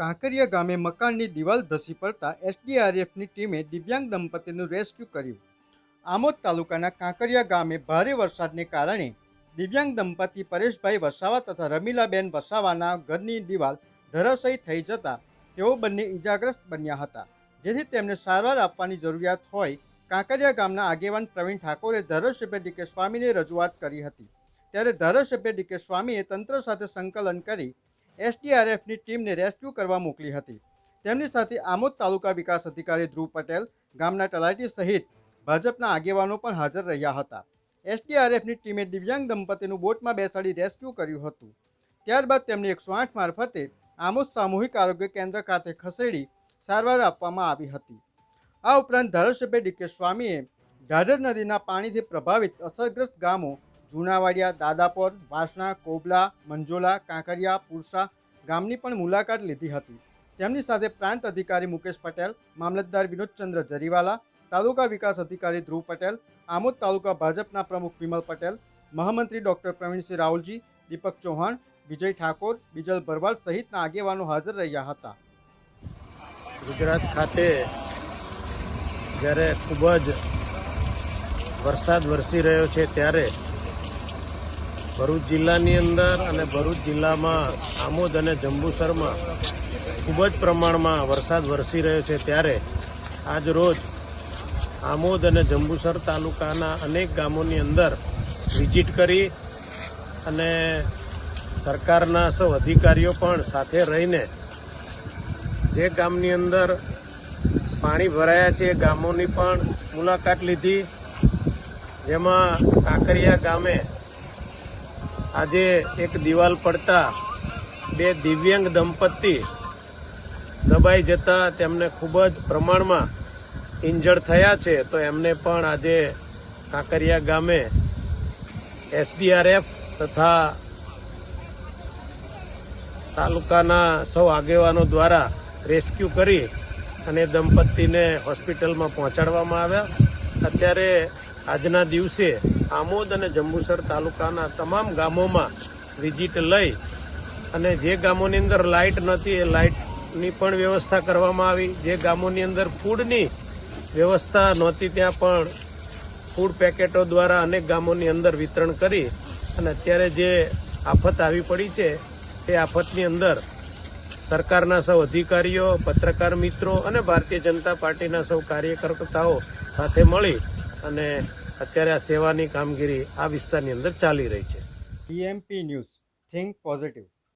કાંકરિયા ગામે મકાનની દિવાલ ધસી પડતા એસડીઆરએફની ટીમે દિવ્યાંગ દંપતીનું રેસ્ક્યુ કર્યું. આમોદ તાલુકાના કાંકરિયા ગામે ભારે વરસાદને કારણે દિવ્યાંગ દંપતી પરેશભાઈ વસાવા તથા રમીલાબેન વસાવાના ઘરની દિવાલ ધરાશયી થઈ જતા તેઓ બંને ઈજાગ્રસ્ત બન્યા હતા. જેથી તેમને સારવાર આપવાની જરૂરિયાત હોય, કાંકરિયા ગામના આગેવાન પ્રવીણ ઠાકોરે ધારાસભ્ય ડીકે સ્વામીને રજૂઆત કરી હતી. ત્યારે ધારાસભ્ય ડીકે સ્વામીએ તંત્ર સાથે સંકલન કરી એસડીઆરએફની ટીમને રેસ્ક્યુ કરવા મોકલી હતી. તેમની સાથે આમોદ તાલુકા વિકાસ અધિકારી ધ્રુવ પટેલ, ગામના તલાટી સહિત ભાજપના આગેવાનો પણ હાજર રહ્યા હતા. એસડીઆરએફની ટીમે દિવ્યાંગ દંપતીનું બોટમાં બેસાડી રેસ્ક્યુ કર્યું હતું. ત્યારબાદ તેમને એકસો આઠ મારફતે આમોદ સામૂહિક આરોગ્ય કેન્દ્ર ખાતે ખસેડી સારવાર આપવામાં આવી હતી. આ ઉપરાંત ધારાસભ્ય ડીકે સ્વામીએ ઢાઢર નદીના પાણીથી પ્રભાવિત અસરગ્રસ્ત ગામો જૂનાવાડિયા, દાદાપોર, વાસણા, કોબલા, મંજોલા, કાંકરિયા, પુરસા ગામની પણ મુલાકાત લીધી હતી. તેમની સાથે પ્રાંત અધિકારી મુકેશ પટેલ, મામલતદાર વિનોદચંદ્ર જરીવાલા, તાલુકા વિકાસ અધિકારી ધ્રુવ પટેલ, આમોદ તાલુકા ભાજપના પ્રમુખ વિમલ પટેલ, મહામંત્રી ડોક્ટર પ્રવીણસિંહ રાહુલજી, દીપક ચૌહાણ, વિજય ઠાકોર, બીજલ ભરવાડ સહિતના આગેવાનો હાજર રહ્યા હતા. ગુજરાત ખાતે જ્યારે ખૂબ જ વરસાદ વરસી રહ્યો છે ત્યારે ભરૂચ જિલ્લાની અંદર અને ભરૂચ જિલ્લામાં આમોદ અને જંબુસરમાં ખૂબ જ પ્રમાણમાં વરસાદ વરસી રહ્યો છે. ત્યારે આજ રોજ આમોદ અને જંબુસર તાલુકાના અનેક ગામોની અંદર વિઝિટ કરી અને સરકારના સૌ અધિકારીઓ પણ સાથે રહીને જે ગામની અંદર પાણી ભરાયા છે એ ગામોની પણ મુલાકાત લીધી. જેમાં કાંકરિયા ગામે આજે એક દિવાલ પડતા બે દિવ્યાંગ દંપતી દબાઈ જતા તેમને ખૂબ જ પ્રમાણમાં ઇન્જર્ડ થયા છે. તો એમને પણ આજે કાંકરિયા ગામે એસડીઆરએફ તથા તાલુકાના સૌ આગેવાનો દ્વારા રેસ્ક્યુ કરી અને દંપતીને હોસ્પિટલમાં પહોંચાડવામાં આવ્યા. અત્યારે આજના દિવસે આમોદ અને જંબુસર તાલુકાના તમામ ગામોમાં વિઝિટ લઈ અને જે ગામોની અંદર લાઇટ નથી એ લાઇટની પણ વ્યવસ્થા કરવામાં આવી. જે ગામોની અંદર ફૂડની વ્યવસ્થા નહોતી, ત્યાં પણ ફૂડ પેકેટો દ્વારા અનેક ગામોની અંદર વિતરણ કરી અને અત્યારે જે આફત આવી પડી છે તે આફતની અંદર સરકારના સૌ અધિકારીઓ, પત્રકાર મિત્રો અને ભારતીય જનતા પાર્ટીના સૌ કાર્યકર્તાઓ સાથે મળી અને અત્યારે આ સેવાની કામગીરી આ વિસ્તારની અંદર ચાલી રહી છે. TMP news. Think positive.